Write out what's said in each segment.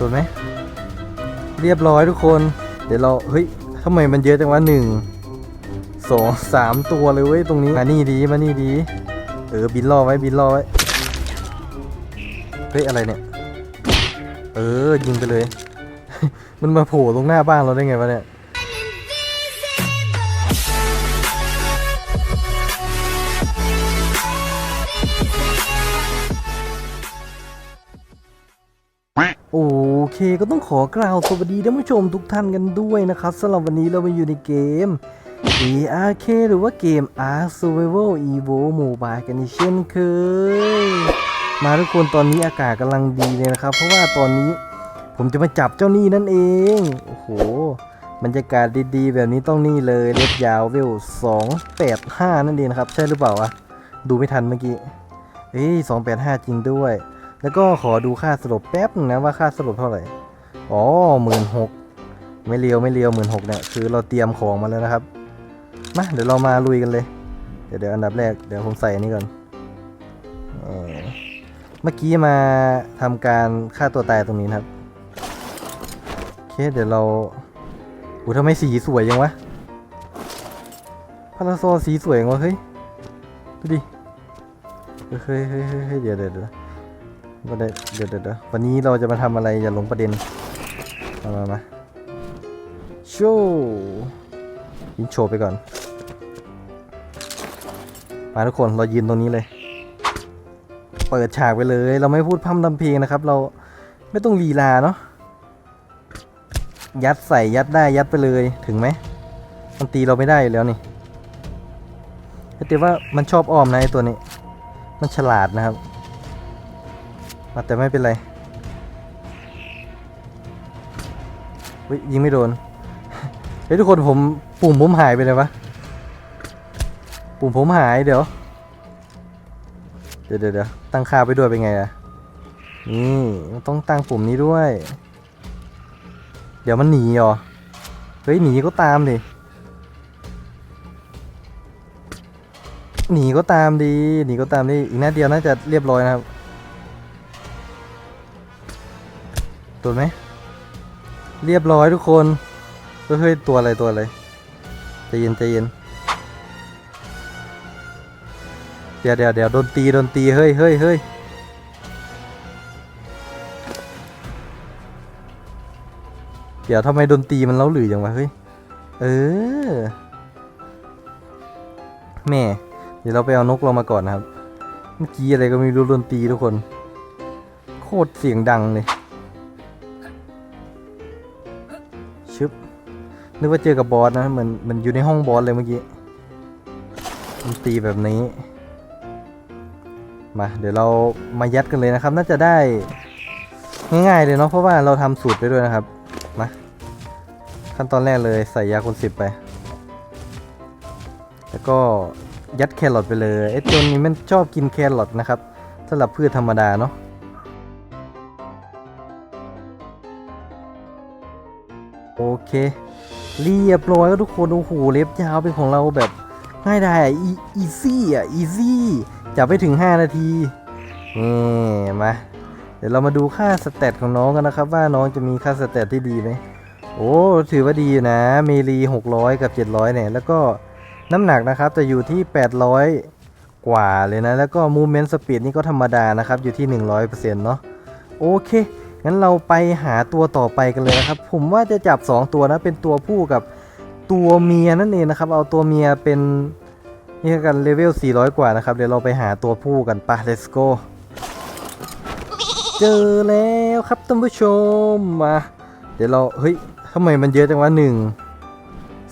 ถูกไหมเรียบร้อยทุกคน เดี๋ยวเราเฮ้ยทำไมมันเยอะจังวะหนึ่งสองสามตัวเลยเว้ยตรงนี้มานี่ดีมานี่ดีเออบินล่อไว้บินล่อไว้เฮ้ยอะไรเนี่ยเออยิงไปเลย มันมาโผล่ตรงหน้าบ้านเราได้ไงวะเนี่ย เคก็ต้องขอกล่าวสวัสดีท่านผู้ชมทุกท่านกันด้วยนะครับสำหรับวันนี้เรามาอยู่ในเกม ARK หรือว่าเกม Ark Survival Evo Mobile กันเช่นเคย มาทุกคนตอนนี้อากาศกำลังดีเลยนะครับ เพราะว่าตอนนี้ผมจะมาจับเจ้านี่นั่นเอง โอ้โหบรรยากาศดีๆ แบบนี้ต้องนี่เลยเล็บยาวเวล285 นั่นเองนะครับ ใช่หรือเปล่าวะ ดูไม่ทันเมื่อกี้เอ้ย285 จริงด้วย แล้วก็ขอดูค่าสลบแป๊บหนึงนะว่าค่าสลบเท่าไหร่ อ๋อหมื่นหกไม่เลียวไม่เลียวหมื่นหกเนี่ยคือเราเตรียมของมาแล้วนะครับ มาเดี๋ยวเรามาลุยกันเลย เดี๋ยวเดี๋ยวอันดับแรกเดี๋ยวผมใส่อันนี้ก่อนเมื่อกี้มาทำการฆ่าตัวตายตรงนี้นครับโอเคเดี๋ยวเราอูทำไมสีสวยยังวะพาราโซสีสวยยังวะเฮ้ยดูดิเฮ้ยเฮ้ยเฮ้ยเดี๋ยวเดี๋ยว ก็ได้เดี๋ยวเดี๋ยวเดี๋ยววันนี้เราจะมาทำอะไรอย่าหลงประเด็น มามามาโชว์ยิงโชว์ไปก่อน มาทุกคนเรายืนตรงนี้เลย เปิดฉากไปเลย เราไม่พูดพร่ำทำเพลงนะครับ เราไม่ต้องลีลาเนาะ ยัดใส่ยัดได้ยัดไปเลย ถึงไหมมันตีเราไม่ได้อยู่แล้วนี่แต่ว่ามันชอบอ้อมนะไอตัวนี้ มันฉลาดนะครับ แต่ไม่เป็นไรเฮ้ยยิงไม่โดน เฮ้ยทุกคนผมปุ่มผมหายไปเลยวะ ปุ่มผมหายเดี๋ยว เดี๋ยวเดี๋ยวตั้งค่าไปด้วยเป็นไงอะนี่ต้องตั้งปุ่มนี้ด้วย เดี๋ยวมันหนีเหรอเฮ้ยหนีก็ตามดิ หนีก็ตามดี หนีก็ตามดิ อีกหนัดเดียวน่าจะเรียบร้อยนะครับ โดนไหม เรียบร้อยทุกคน เฮ้ยตัวอะไรตัวอะไรใจเย็นใจเย็น เดี๋ยวเดี๋ยวเดี๋ยวโดนตีโดนตีเฮ้ยเฮ้ยเฮ้ยเดี๋ยวทำไมโดนตีมันเล้าหรือยังวะเฮ้ย เออ แม่ เดี๋ยวเราไปเอานกเรามาก่อนนะครับ เมื่อกี้อะไรก็ไม่รู้โดนตีทุกคน โคตรเสียงดังเลย นึกว่าเจอกับบอสนะเหมือนมันอยู่ในห้องบอสเลยเมื่อกี้มันตีแบบนี้ มา เดี๋ยวเรามายัดกันเลยนะครับ น่าจะได้ง่ายๆเลยเนาะเพราะว่าเราทำสูตรไปด้วยนะครับมาขั้นตอนแรกเลยใส่ยาคนสิบไป แล้วก็ยัดแครอทไปเลยไอ้ตัวนี้มันชอบกินแครอทนะครับสำหรับพืชธรรมดาเนาะโอเค เรียบร้อยแล้วทุกคนโอ้โหเล็บยาวเป็นของเราแบบง่ายดายอะอีซี่อะอีซี่จับไปถึง 5 นาทีนี่มาเดี๋ยวเรามาดูค่าสเตตของน้องกันนะครับ ว่าน้องจะมีค่าสเตตที่ดีไหมโอ้ถือว่าดีนะเมลี 600 กับ 700เนี่ยแล้วก็น้ำหนักนะครับจะอยู่ที่ 800 กว่าเลยนะ แล้วก็ movement speed นี่ก็ธรรมดานะครับ อยู่ที่ 100%เนาะโอเค งั้นเราไปหาตัวต่อไปกันเลยนะครับ ผมว่าจะจับ 2 ตัวนะเป็นตัวผู้กับตัวเมียนั่นเองนะครับ เอาตัวเมียเป็นนี่กันเลเวล 400 กว่านะครับ เดี๋ยวเราไปหาตัวผู้กันไป let's go เจอแล้วครับท่านผู้ชมมา เดี๋ยวเราเฮ้ยทำไมมันเยอะจังวะหนึ่ง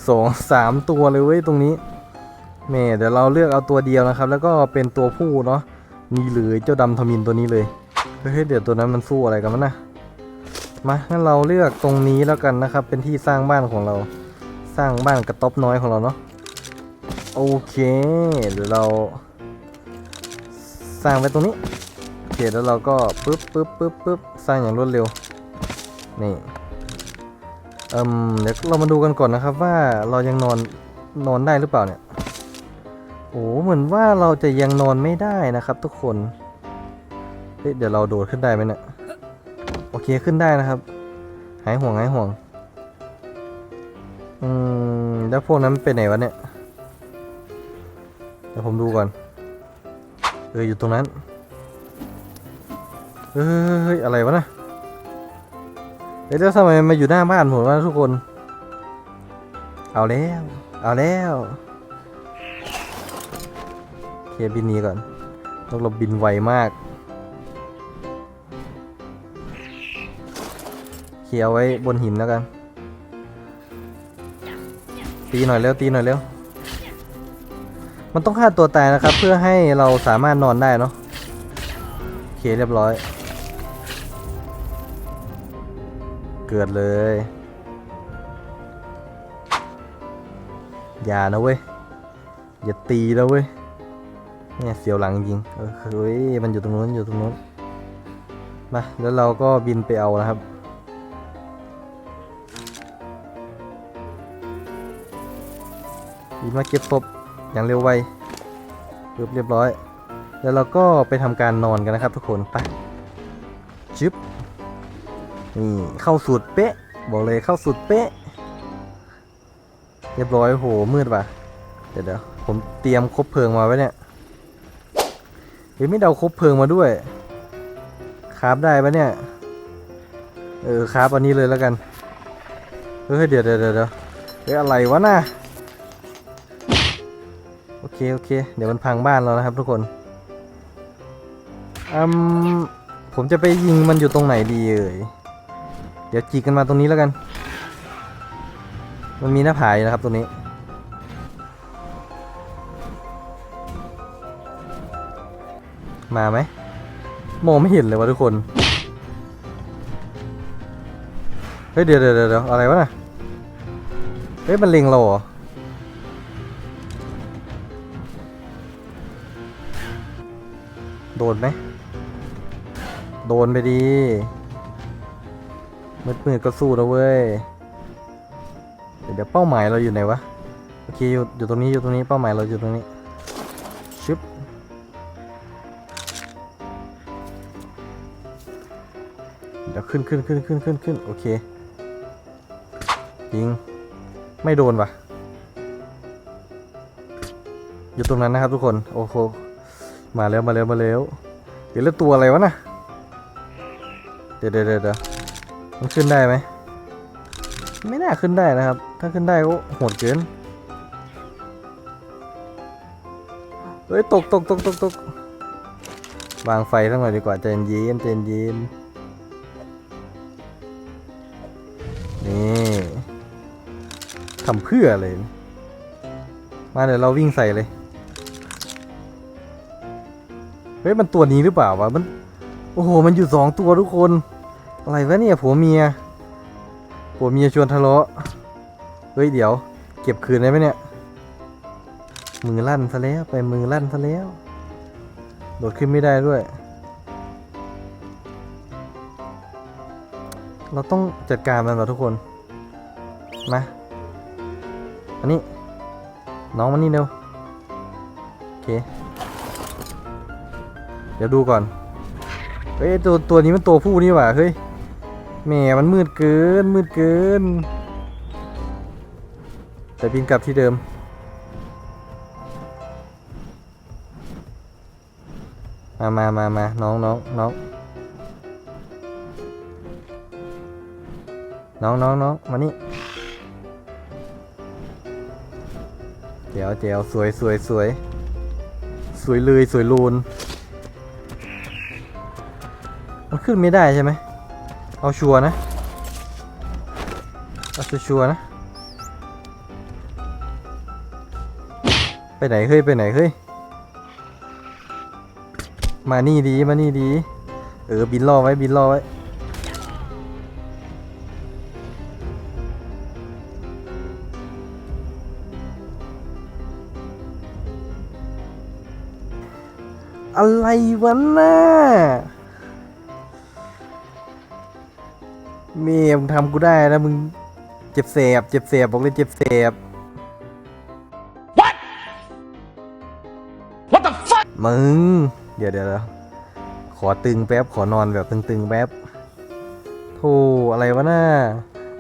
สองสามตัวเลยเว้ยตรงนี้แม่เดี๋ยวเราเลือกเอาตัวเดียวนะครับ แล้วก็เป็นตัวผู้เนาะนี่เลยเจ้าดำทมินตัวนี้เลยเฮ้ยเดี๋ยวตัวนั้นมันสู้อะไรกันมันนะ มางั้นเราเลือกตรงนี้แล้วกันนะครับ เป็นที่สร้างบ้านของเรา สร้างบ้านกระต๊อบน้อยของเราเนาะโอเค เดี๋ยวเรา สร้างไว้ตรงนี้โอเคแล้วเราก็ปึ๊บปึ๊บปึ๊บปึ๊บสร้างอย่างรวดเร็ว นี่เอิมเดี๋ยวเรามาดูกันก่อนนะครับว่าเรายังนอนนอนได้หรือเปล่าเนี่ยโอ้เหมือนว่าเราจะยังนอนไม่ได้นะครับ ทุกคนเฮ้ยเดี๋ยวเราโดดขึ้นได้ไหมเนี่ย โอเคขึ้นได้นะครับ หายห่วงหายห่วง อืม แล้วพวกนั้นไปไหนวะเนี่ย เดี๋ยวผมดูก่อน เออ อยู่ตรงนั้น เฮ้ย อะไรวะนะเดี๋ยวแล้วทำไมมาอยู่หน้าบ้านผมวะทุกคน เอาแล้ว เอาแล้วเคบินนี้ก่อนนกเราบินไวมาก เคลียร์ไว้บนหินแล้วกัน ตีหน่อยเร็วตีหน่อยเร็ว มันต้องฆ่าตัวตายนะครับ เพื่อให้เราสามารถนอนได้เนาะโอเคเรียบร้อย เกิดเลย อย่านะเว้ย อย่าตีนะเว้ยเนี่ยเสียวหลังจริงเออเฮ้ยมันอยู่ตรงนู้นอยู่ตรงนู้นมาแล้วเราก็บินไปเอานะครับ บินมาเก็บศพอย่างเร็วไวปึ๊บเรียบร้อย แล้วเราก็ไปทำการนอนกันนะครับทุกคนไปจึ๊บนี่เข้าสูตรเป๊ะ บอกเลยเข้าสูตรเป๊ะ เรียบร้อยโหมืดว่ะเดี๋ยวเดี๋ยวผมเตรียมคบเพลิงมาไว้เนี่ยเฮ้ยไม่เดาคบเพลิงมาด้วยคราฟได้ปะเนี่ยเออคราฟอันนี้เลยแล้วกันเฮ้ยเดี๋ยวเดี๋ยวเดี๋ยวเดี๋ยวเฮ้ยอะไรวะน่ะ เคโอเค เดี๋ยวมันพังบ้านเรานะครับทุกคนอืมผมจะไปยิงมันอยู่ตรงไหนดีเอ่ย เดี๋ยวจีกกันมาตรงนี้แล้วกัน มันมีหน้าผายนะครับตรงนี้ มาไหมมองไม่เห็นเลยวะทุกคน เฮ้ยเดี๋ยวเดี๋ยวเดี๋ยวอะไรวะน่ะ เฮ้ยมันเล็งเราเหรอ โดนไหม โดนไปดีมืดมืดๆก็สู้นะเว้ยเดี๋ยวเดี๋ยวเป้าหมายเราอยู่ไหนวะ โอเคอยู่อยู่ตรงนี้อยู่ตรงนี้เป้าหมายเราอยู่ตรงนี้ ชึบ เดี๋ยวขึ้นขึ้นขึ้นขึ้นขึ้นขึ้นโอเค ยิง ไม่โดนวะอยู่ตรงนั้นนะครับทุกคน โอ้โห มาแล้วมาแล้วมาแล้วเดี๋ยวแล้วตัวอะไรวะน่ะเดี๋ยวเดี๋ยวเดี๋ยวมันขึ้นได้ไหมไม่น่าขึ้นได้นะครับ ถ้าขึ้นได้ก็โหดเกินเฮ้ยตกตกตกตกตกวางไฟทั้งหน่อยดีกว่าใจเย็นใจเย็นนี่ทำเพื่ออะไรเนี่ยมาเดี๋ยวเราวิ่งใส่เลย ฮ้ยมันตัวนี้หรือเปล่าวะมัน โอ้โห มันอยู่สองตัวทุกคน อะไรวะเนี่ยผัวเมียผัวเมียชวนทะเลาะ เฮ้ยเดี๋ยว เก็บคืนได้ไหมเนี่ย มือลั่นซะแล้วไปมือลั่นซะแล้ว โดดขึ้นไม่ได้ด้วย เราต้องจัดการมันเหรอทุกคน มาอันนี้ น้องมันนี่เร็วโอเค เดี๋ยวดูก่อน เฮ้ยตัวตัวนี้มันตัวผู้นี่หว่าเฮ้ยแหมมันมืดเกินมืดเกิน แต่บินกลับที่เดิม มามามามาน้องน้องน้องน้องน้องน้องมานี่เจ๋วเจ๋วสวยสวยสวย สวยเลยสวยลูน ขึ้นไม่ได้ใช่ไหม เอาชัวร์นะ เอาชัวร์นะ ไปไหนเฮ้ย ไปไหนเฮ้ย มานี่ดี มานี่ดี เออ บินรอไว้ บินรอไว้อะไรวะน่า เมย์มึงทำกูได้นะมึงเจ็บแสบเจ็บแสบบอกเลยเจ็บแสบ What the fuck? มึง เดี๋ยวเดี๋ยวเดี๋ยวขอตึงแป๊บขอนอนแบบตึงๆแป๊บโธ่อะไรวะน่า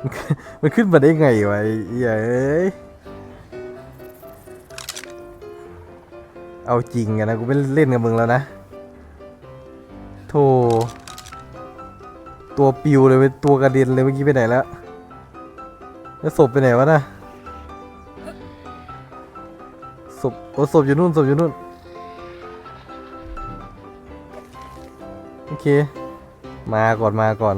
มันขึ้นมันขึ้นมาได้ไงวะไอ้เหี้ยเอ้ยเอาจริงอะนะกูไม่เล่นกับมึงแล้วนะโธ่ ตัวปิวเลยเว้ยตัวกระเด็นเลยเมื่อกี้ไปไหนแล้วแล้วศพไปไหนวะน่ะศพโอ้ศพอยู่นู่นศพอยู่นู่นโอเค มาก่อนมาก่อน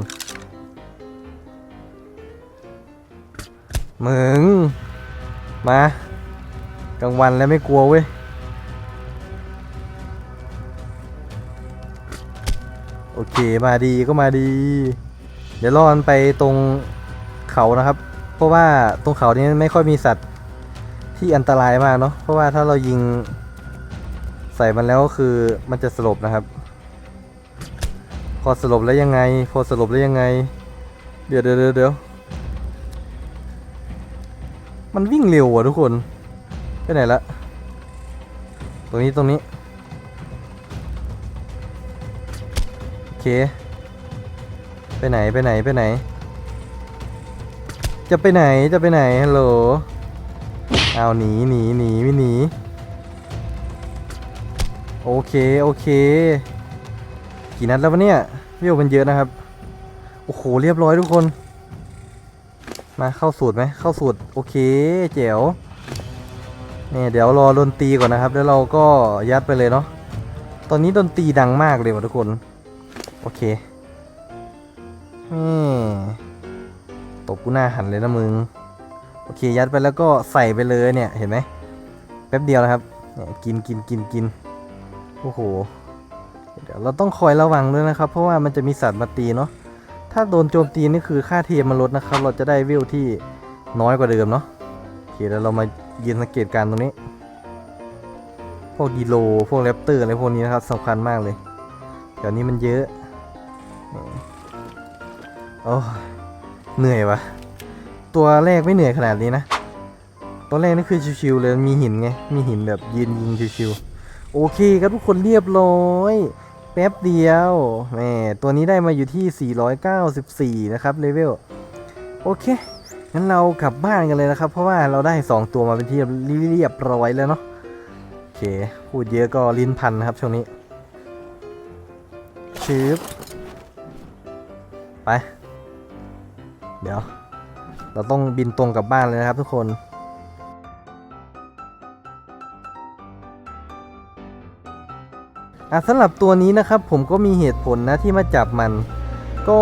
มึงมากลางวันแล้วไม่กลัวเว้ย มาดีก็มาดี เดี๋ยวรอนไปตรงเขานะครับ เพราะว่าตรงเขานี้ไม่ค่อยมีสัตว์ที่อันตรายมากเนาะเพราะว่าถ้าเรายิงใส่มันแล้วคือมันจะสลบนะครับ พอสลบแล้วยังไง พอสลบแล้วยังไง เดี๋ยวเดี๋ยวเดี๋ยวเดี๋ยวมันวิ่งเร็วอะทุกคนไปไหนละตรงนี้ตรงนี้ เค ไปไหนไปไหนไปไหน จะไปไหนจะไปไหนฮัลโหลเอาหนีหนีหนีไม่หนีโอเคโอเค กี่นัดแล้ววะเนี่ยวิวมันเยอะนะครับ โอ้โหเรียบร้อยทุกคน มาเข้าสูตรไหมเข้าสูตรโอเคเจ๋วเนี่ยเดี๋ยวรอดนตรีก่อนนะครับ แล้วเราก็ยัดไปเลยเนาะตอนนี้ดนตรีดังมากเลยว่ะทุกคน โอเคนี่ตบกูหน้าหันเลยนะมึง โอเค ยัดไปแล้วก็ใส่ไปเลยเนี่ย เห็นไหมแป๊บเดียวนะครับเนี่ยกินกินกินกินโอ้โห เดี๋ยวเราต้องคอยระวังด้วยนะครับ เพราะว่ามันจะมีสัตว์มาตีเนาะ ถ้าโดนโจมตีนี่คือค่าเทียมมันลดนะครับ เราจะได้วิวที่น้อยกว่าเดิมเนาะ โอเคแล้วเรามายืนสังเกตการตรงนี้ พวกดีโล พวกแรปเตอร์อะไรพวกนี้นะครับสำคัญมากเลย เดี๋ยวนี้มันเยอะ โอ้เหนื่อยวะตัวแรกไม่เหนื่อยขนาดนี้นะ ตัวแรกนี่คือชิวๆเลยมีหินไง มีหินแบบยืนยิงชิวๆโอเคครับทุกคนเรียบร้อยแป๊บเดียวแหมตัวนี้ได้มาอยู่ที่ 494 นะครับเลเวล โอเค งั้นเรากลับบ้านกันเลยนะครับ เพราะว่าเราได้ 2 ตัวมาเป็นที่เรียบร้อยแล้วเนาะ โอเค พูดเยอะก็ลิ้นพันนะครับช่วงนี้ชืบ ไปเดี๋ยว เราต้องบินตรงกลับบ้านเลยนะครับทุกคน อะสำหรับตัวนี้นะครับผมก็มีเหตุผลนะที่มาจับมัน ก็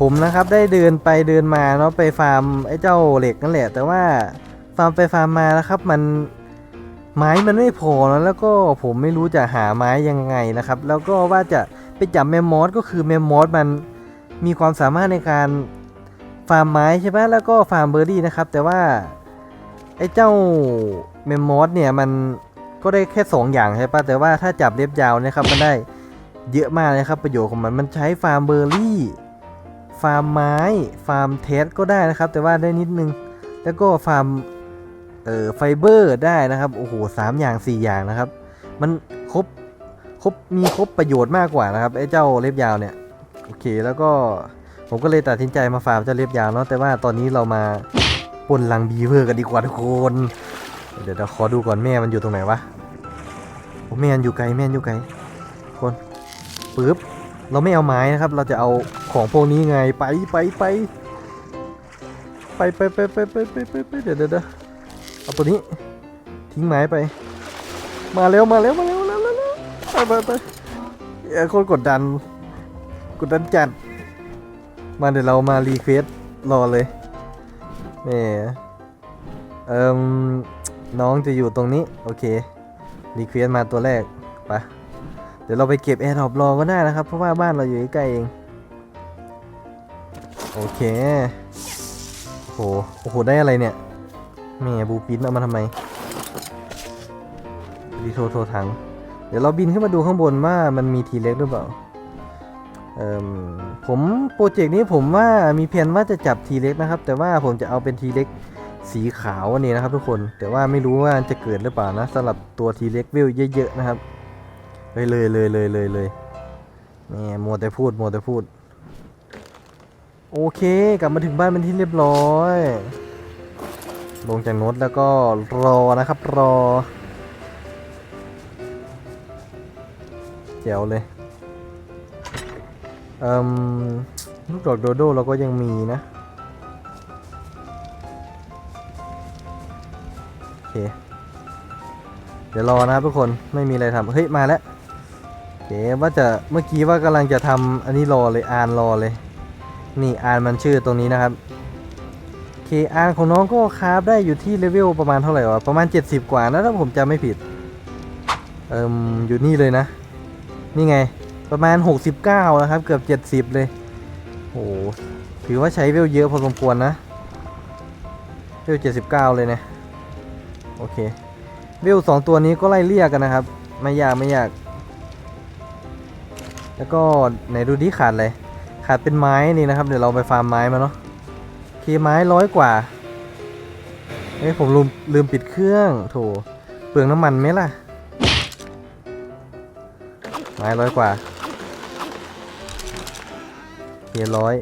ผมนะครับได้เดินไปเดินมาเนาะไปฟาร์มไอ้เจ้าเหล็กนั่นแหละ แต่ว่าฟาร์มไปฟาร์มมานะครับมันไม้มันไม่พอนะแล้วก็ผมไม่รู้จะหาไม้ยังไงนะครับ แล้วก็ว่าจะไปจับแมมมอสก็คือแมมมอสมัน มีความสามารถในการฟาร์มไม้ใช่ไหมแล้วก็ฟาร์มเบอร์รี่นะครับ แต่ว่าไอ้เจ้าแมมมอสเนี่ยมันก็ได้แค่ 2 อย่างใช่ปะแต่ว่าถ้าจับเล็บยาวนะครับมันได้เยอะมากเลยครับ ประโยชน์ของมันมันใช้ฟาร์มเบอร์รี่ฟาร์มไม้ฟาร์มเทสก็ได้นะครับ แต่ว่าได้นิดนึง แล้วก็ฟาร์มเอ่อไฟเบอร์ได้นะครับโอ้โหสามอย่าง 4 อย่างนะครับ มันครบครบมีครบประโยชน์มากกว่านะครับไอ้เจ้าเล็บยาวเนี่ย โอเค แล้วก็ผมก็เลยตัดสินใจมาฟาร์มเจ้าเล็บยาวเนาะแต่ว่าตอนนี้เรามาปนลังบีเวอร์กันดีกว่าทุกคน เดี๋ยวเดี๋ยวขอดูก่อนแม่มันอยู่ตรงไหนวะโอ้แม่มันอยู่ไกลแม่มันอยู่ไกลคนปึ๊บเราไม่เอาไม้นะครับ เราจะเอาของพวกนี้ไงไปไปไปไปไปไปไปไปไปไปไปเดี๋ยวเดี๋ยวเดี๋ยวเอาตัวนี้ทิ้งไม้ไป มาเร็วมาเร็วมาเร็วเร็วเร็วไปไปไปอ้ยโคนกดดัน กดดันจัด มาเดี๋ยวเรามารีเควสรอเลยแหม่เอ่มน้องจะอยู่ตรงนี้ โอเครีเควสมาตัวแรกไปเดี๋ยวเราไปเก็บแอร์ดรอปรอก็ได้นะครับ เพราะว่าบ้านเราอยู่ใกล้เอง โอเคโอ้โหโอ้โห ได้อะไรเนี่ยแม่บูปินเอามาทำไมดีโทรโทรถัง เดี๋ยวเราบินขึ้นมาดูข้างบนว่ามันมีทีเล็กหรือเปล่า ผมโปรเจกต์นี้ผมว่ามีแผนว่าจะจับทีเล็กนะครับ แต่ว่าผมจะเอาเป็นทีเล็กสีขาวอันนี้นะครับ ทุกคน แต่ว่าไม่รู้ว่าจะเกิดหรือเปล่านะสำหรับตัวทีเล็กวิวเยอะๆนะครับเลยเลยเลยเลยเลยเลยนี่มัวแต่พูดมัวแต่พูด โอเคกลับมาถึงบ้านเป็นที่เรียบร้อย ลงจากรถแล้วก็รอนะครับรอเจ๋วเลย ลูกดอกโดโดเราก็ยังมีนะ โอเค เดี๋ยวรอนะครับทุกคนไม่มีอะไรทำเฮ้ย มาแล้วโอเคว่าจะเมื่อกี้ว่ากำลังจะทำอันนี้รอเลยอ่านรอเลย นี่อ่านมันชื่อตรงนี้นะครับเคอ่านของน้องก็คราฟได้อยู่ที่เลเวลประมาณเท่าไหร่วะ ประมาณ 70 กว่านะถ้าผมจำไม่ผิด เอ่มอยู่นี่เลยนะ นี่ไง ประมาณ 69 นะครับ เกือบ 70 เลย โอ้โหถือว่าใช้เวลเยอะพอสมควรนะ เวล 79 เลยนะ โอเค เวลสองตัวนี้ก็ไล่เรียกกันนะครับ ไม่ยากไม่ยาก แล้วก็ไหนดูดิขาดอะไรขาดเป็นไม้นี่นะครับ เดี๋ยวเราไปฟาร์มไม้มาเนาะโอเคไม้ร้อยกว่าเอ้ยผมลืมลืมปิดเครื่องโถเปลืองน้ำมันไหมล่ะไม้ร้อยกว่า เฮียร้อย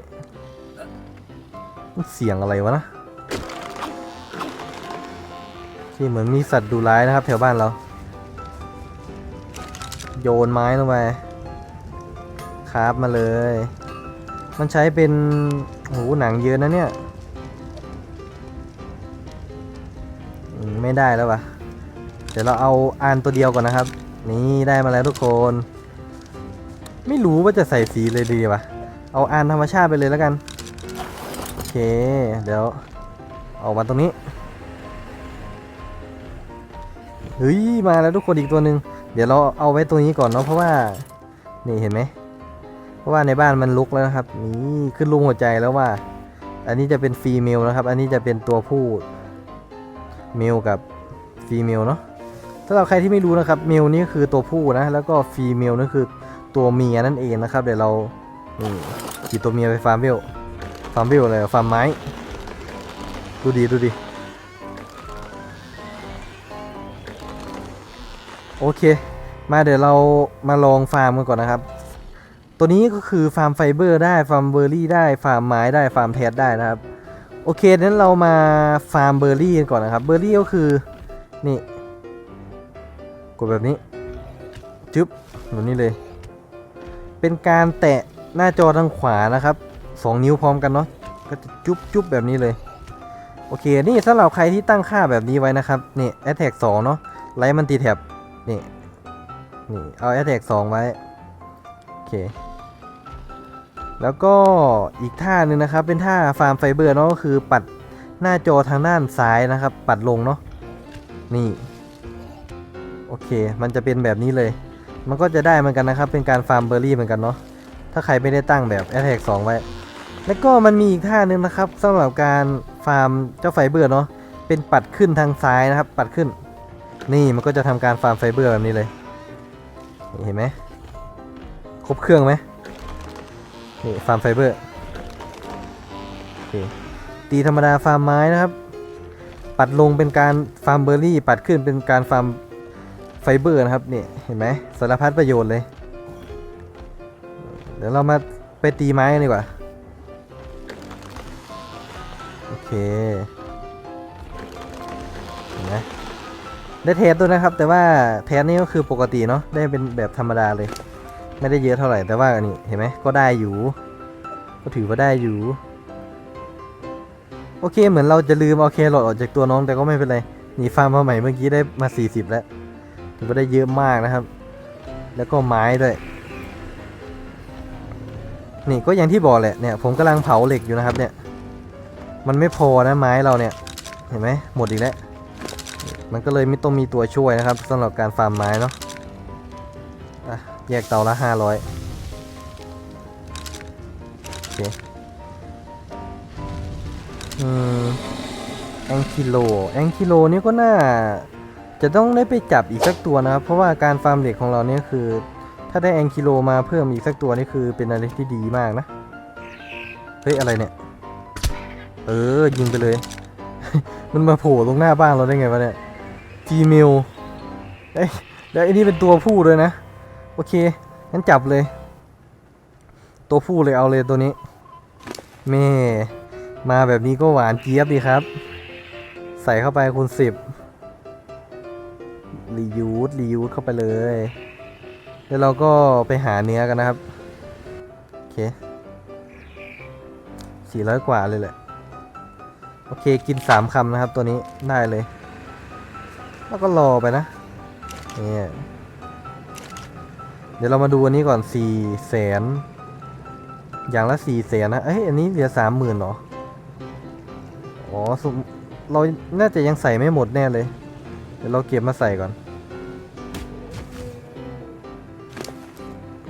เสียงอะไรวะนะที่เหมือนมีสัตว์ดุร้ายนะครับ แถวบ้านเรา โยนไม้ลงไปคราฟมาเลย มันใช้เป็นโหหนังเยอะนะเนี่ยไม่ได้แล้ววะเดี๋ยวเราเอาอันตัวเดียวก่อนนะครับ นี่ได้มาแล้วทุกคน ไม่รู้ว่าจะใส่สีเลยดีวะ เอาอันธรรมชาติไปเลยแล้วกัน โอเค เดี๋ยวเอามาตรงนี้เฮ้ยมาแล้วทุกคนอีกตัวหนึ่งเดี๋ยวเราเอาไว้ตัวนี้ก่อนเนาะเพราะว่านี่เห็นไหมเพราะว่าในบ้านมันลุกแล้วนะครับนี่ขึ้นรูปหัวใจแล้วว่า อันนี้จะเป็นฟีเมลนะครับ อันนี้จะเป็นตัวผู้เมลกับฟีเมลเนาะสำหรับใครที่ไม่รู้นะครับเมลนี่คือตัวผู้นะแล้วก็ฟีเมลนั่นคือตัวเมียนั่นเองนะครับ เดี๋ยวเรา นี่จีตัวเมียไปฟาร์มเวลฟาร์มเวลอะไรฟาร์มไม้ ดูดีดูดี โอเค มาเดี๋ยวเรามาลองฟาร์มกันก่อนนะครับ ตัวนี้ก็คือฟาร์มไฟเบอร์ได้ ฟาร์มเบอร์รี่ได้ ฟาร์มไม้ได้ ฟาร์มแทสได้นะครับ โอเคนั้นเรามาฟาร์มเบอร์รี่กันก่อนนะครับ เบอร์รี่ก็คือ นี่ กดแบบนี้ จึ๊บแบบนี้เลย เป็นการแตะ หน้าจอทางขวานะครับ 2 นิ้วพร้อมกันเนาะก็จะจุ๊บจุ๊บแบบนี้เลย โอเค นี่สำหรับใครที่ตั้งค่าแบบนี้ไว้นะครับนี่ Attack 2เนาะไลท์มันตีแท็บนี่นี่เอา Attack 2ไว้โอเคแล้วก็อีกท่าหนึ่งนะครับ เป็นท่าฟาร์มไฟเบอร์เนาะก็คือปัดหน้าจอทางด้านซ้ายนะครับ ปัดลงเนาะนี่โอเค มันจะเป็นแบบนี้เลย มันก็จะได้เหมือนกันนะครับ เป็นการฟาร์มเบอร์รี่เหมือนกันเนาะ ถ้าใครไม่ได้ตั้งแบบ Attack 2 ไว้ แล้วก็มันมีอีกท่าหนึ่งนะครับสำหรับการฟาร์มเจ้าไฟเบอร์เนาะเป็นปัดขึ้นทางซ้ายนะครับ ปัดขึ้น นี่มันก็จะทำการฟาร์มไฟเบอร์แบบนี้เลยเห็นไหมครบเครื่องไหมนี่ฟาร์มไฟเบอร์โอเคตีธรรมดาฟาร์มไม้นะครับ ปัดลงเป็นการฟาร์มเบอร์รี่ ปัดขึ้นเป็นการฟาร์มไฟเบอร์นะครับนี่เห็นไหมสารพัดประโยชน์เลย เดี๋ยวเรามาไปตีไม้กันดีกว่า โอเคเห็นไหมได้เทสด้วยนะครับ แต่ว่าเทสนี่ก็คือปกติเนาะได้เป็นแบบธรรมดาเลย ไม่ได้เยอะเท่าไหร่แต่ว่าอันนี้เห็นไหมก็ได้อยู่ ก็ถือว่าได้อยู่ โอเคเหมือนเราจะลืมเอาเครอทออกจากตัวน้องแต่ก็ไม่เป็นไรหนีฟาร์มมาใหม่เมื่อกี้ได้มา 40 แล้วถือว่าได้เยอะมากนะครับ แล้วก็ไม้ด้วย นี่ก็อย่างที่บอกแหละเนี่ยผมกำลังเผาเหล็กอยู่นะครับเนี่ย มันไม่พอนะไม้เราเนี่ย เห็นไหมหมดอีกแล้ว มันก็เลยไม่ต้องมีตัวช่วยนะครับสำหรับการฟาร์มไม้เนาะอะแยกเตาละห้าร้อยโอเคอืมแองคิโลแองคิโลนี่ก็น่าจะต้องได้ไปจับอีกสักตัวนะครับ เพราะว่าการฟาร์มเหล็กของเราเนี่ยคือ ถ้าได้แองคิโลมาเพิ่มอีกสักตัวนี่คือเป็นอะไรที่ดีมากนะ เฮ้ย อะไรเนี่ย เออ ยิงไปเลย มันมาโผล่ตรงหน้าบ้านเราได้ไงวะเนี่ยฟีเมลเอ้ยแล้วไอ้นี่เป็นตัวผู้ด้วยนะ โอเค งั้นจับเลย ตัวผู้เลยเอาเลยตัวนี้แม่มาแบบนี้ก็หวานเจี๊ยบดีครับ ใส่เข้าไปคูณสิบรียูสรียูสเข้าไปเลย แล้วเราก็ไปหาเนื้อกันนะครับ โอเคสี่ร้อยกว่าเลยแหละ โอเคกินสามคำนะครับตัวนี้ได้เลย แล้วก็รอไปนะเนี่ยเดี๋ยวเรามาดูอันนี้ก่อนสี่แสนอย่างละสี่แสนนะ เอ้ย อันนี้เหลือสามหมื่นเหรอ อ๋อเรา น่าจะยังใส่ไม่หมดแน่เลย เดี๋ยวเราเก็บมาใส่ก่อน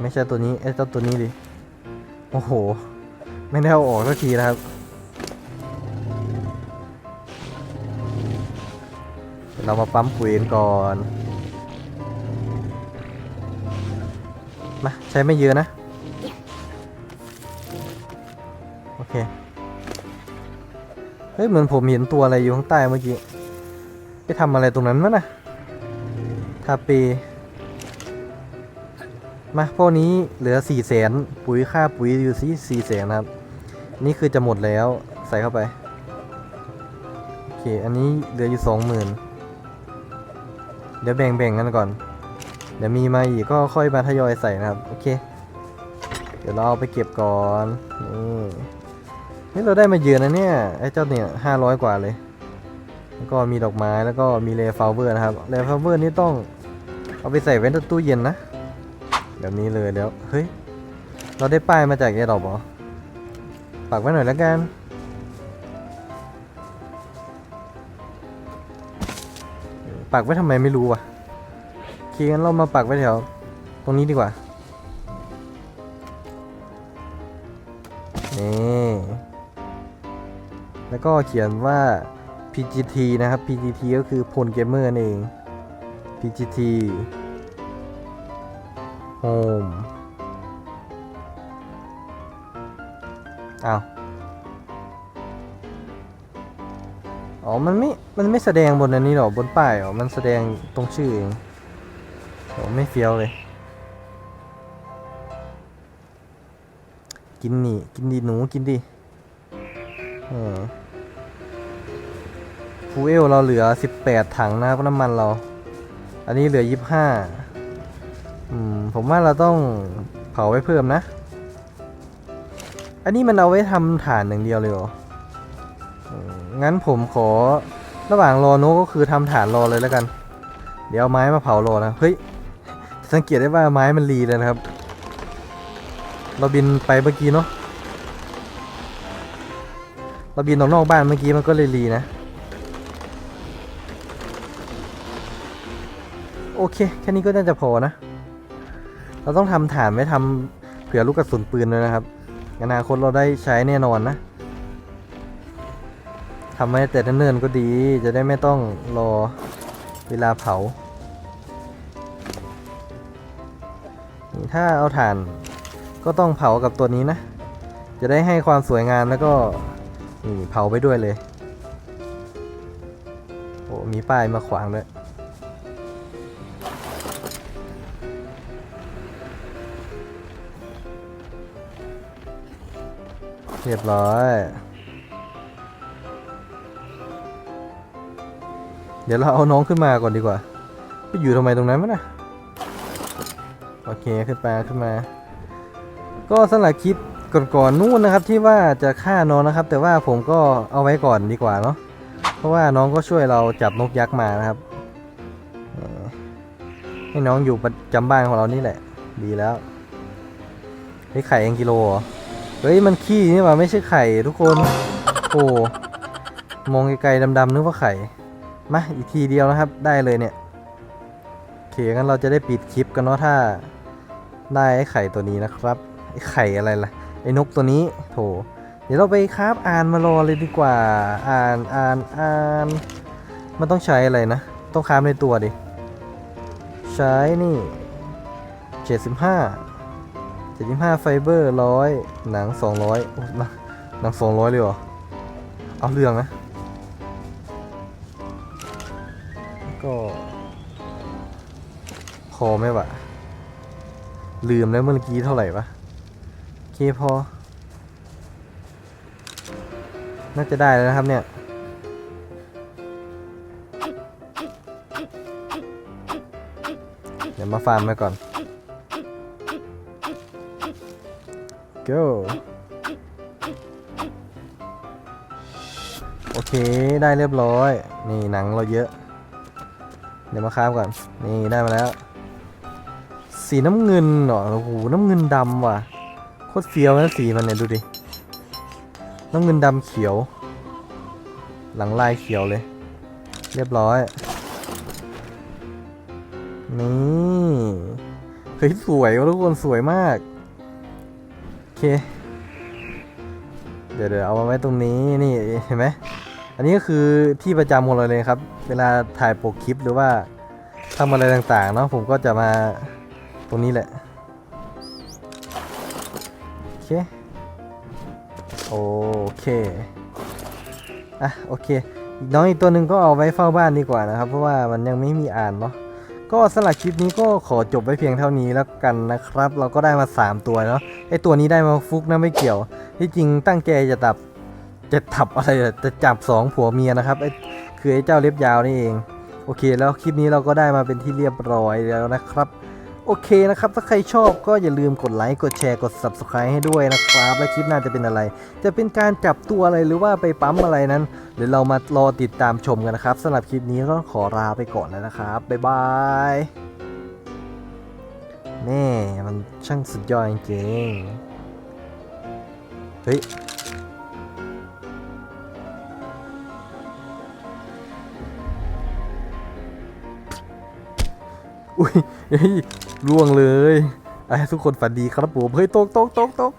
ไม่ใช่ตัวนี้เอ้เจ้าตัวนี้ดิ โอ้โห ไม่ได้เอาออกสักทีนะครับเรามาปั๊มปุ๋ยกันก่อน มาใช้ไม่เยอะนะ โอเค เฮ้ยเหมือนผมเห็นตัวอะไรอยู่ข้างใต้เมื่อกี้ ไปทำอะไรตรงนั้นวะนะทาเป มาพวกนี้เหลือ4ี่แสนปุ๋ยค่าปุ๋ยอยู่ที่สี่แสนครับ นี่คือจะหมดแล้วใส่เข้าไป โอเค อันนี้เหลืออยู่สองหมื่นเดี๋ยวแบ่งๆกันก่อน เดี๋ยวมีมาอีกก็ค่อยมาทยอยใส่นะครับ โอเค เดี๋ยวเราเอาไปเก็บก่อน นี่นี่เราได้มาเยอะนะเนี่ย ไอ้เจ้าเนี่ยห้าร้อยกว่าเลย แล้วก็มีดอกไม้แล้วก็มีเลเฟลเวอร์นะครับ เลเฟลเวอร์นี่ต้องเอาไปใส่ไว้ในตู้เย็นนะ แบบนี้เลยแล้วเฮ้ยเราได้ป้ายมาจากแอดรอปเหรอปักไว้หน่อยแล้วกันปักไว้ทำไมไม่รู้วะเคงั้นเรามาปักไว้แถวตรงนี้ดีกว่านี่แล้วก็เขียนว่า PGT นะครับ PGT ก็คือพลเกมเมอร์นั่นเอง PGT Home อ้าอ๋อ มันไม่ มันไม่แสดงบนอันนี้หรอ บนป้ายหรอ มันแสดงตรงชื่อเองโอ้ไม่เฟี้ยวเลย กินนี่ กินดีหนู กินดิเออฟูเอลเราเหลือ 18 ถังนะครับน้ำมันเรา อันนี้เหลือ 25อืม ผมว่าเราต้องเผาไว้เพิ่มนะ อันนี้มันเอาไว้ทำฐานอย่างเดียวเลยเหรอ งั้นผมขอระหว่างรอโนกก็คือทำฐานรอเลยแล้วกัน เดี๋ยวเอาไม้มาเผารอนะ เฮ้ย สังเกตได้ว่าไม้มันรีเลยนะครับ เราบินไปเมื่อกี้เนาะ เราบินออกนอกบ้านเมื่อกี้มันก็เลยรีนะโอเค แค่นี้ก็น่าจะพอนะ เราต้องทำฐานไว้ทำเผื่อลูกกระสุนปืนด้วยนะครับ อนาคตเราได้ใช้แน่นอนนะทำไว้แต่เนิ่นๆก็ดีจะได้ไม่ต้องรอเวลาเผานี่ถ้าเอาถ่านก็ต้องเผากับตัวนี้นะ จะได้ให้ความสวยงามแล้วก็นี่เผาไปด้วยเลย โอ้มีป้ายมาขวางด้วย เรียบร้อย เดี๋ยวเราเอาน้องขึ้นมาก่อนดีกว่า ไปอยู่ทำไมตรงนั้นวะนะโอเคขึ้นมาขึ้นมา ก็สำหรับคลิปก่อนๆนู่นนะครับ ที่ว่าจะฆ่าน้องนะครับ แต่ว่าผมก็เอาไว้ก่อนดีกว่าเนาะเพราะว่าน้องก็ช่วยเราจับนกยักษ์มานะครับให้น้องอยู่ประจำบ้านของเรานี่แหละ ดีแล้วนี่ไข่เองกิโลเหรอ เฮ้ยมันขี้นี่ว่าไม่ใช่ไข่ทุกคน โอ้มองไกลๆดำๆนึกว่าไข่มาอีกทีเดียวนะครับได้เลยเนี่ยโอเคงั้นเราจะได้ปิดคลิปกันเนาะถ้าได้ไอ้ไข่ตัวนี้นะครับไอ้ไข่อะไรล่ะไอ้นกตัวนี้โถเดี๋ยวเราไปคราฟอ่านมารอเลยดีกว่า อ่านอ่านอ่านมันต้องใช้อะไรนะ ต้องคราฟในตัวดิ ใช้นี่เจ็ดสิบห้า จ็ดสิบห้าไฟเบอร์ร้อยหนังสองร้อยหนังสองร้อยเลยเหรอ เอาเรื่องนะ ก็พอไหมวะ ลืมแล้วเมื่อกี้เท่าไหร่ปะเคพอ น่าจะได้แล้วนะครับเนี่ยเดี๋ยวมาฟาร์มไปก่อน go โอเคได้เรียบร้อย นี่หนังเราเยอะ เดี๋ยวมาค้ามก่อน นี่ได้มาแล้ว สีน้ำเงินเหรอโอ้โหน้ำเงินดำว่ะ โคตรเฟี้ยวนะสีมันเนี่ยดูดิ น้ำเงินดำเขียว หลังลายเขียวเลย เรียบร้อย นี่เฮ้ยสวยว่ะทุกคนสวยมาก เค เดี๋ยวเดี๋ยวเอามาไว้ตรงนี้นี่เห็นไหมอันนี้ก็คือที่ประจำของเราเลยครับ เวลาถ่ายปกคลิปหรือว่าทำอะไรต่างๆเนาะผมก็จะมาตรงนี้แหละ โอเค โอเค อะโอเค น้องอีกตัวหนึ่งก็เอาไว้เฝ้าบ้านดีกว่านะครับ เพราะว่ามันยังไม่มีอ่านเนาะ ก็สำหรับคลิปนี้ก็ขอจบไว้เพียงเท่านี้แล้วกันนะครับ เราก็ได้มา 3 ตัวเนาะไอตัวนี้ได้มาฟุกนะไม่เกี่ยว ที่จริงตั้งใจจะตับจะทับอะไรจะจับสองผัวเมียนะครับไอคือไอเจ้าเล็บยาวนี่เอง โอเค แล้วคลิปนี้เราก็ได้มาเป็นที่เรียบร้อยแล้วนะครับ โอเคนะครับ ถ้าใครชอบก็อย่าลืมกดไลค์กดแชร์กด subscribe ให้ด้วยนะครับ และคลิปหน้าจะเป็นอะไร จะเป็นการจับตัวอะไรหรือว่าไปปั๊มอะไรนั้นเดี๋ยวเรามารอติดตามชมกันนะครับสำหรับคลิปนี้ก็ขอลาไปก่อนแล้วนะครับ บ๊ายบายแน่มันช่างสุดยอดจริงๆเฮ้ยอุ้ย ร่วงเลยไอ้ทุกคนฝันดีครับผมเฮ้ยตกตกตกตก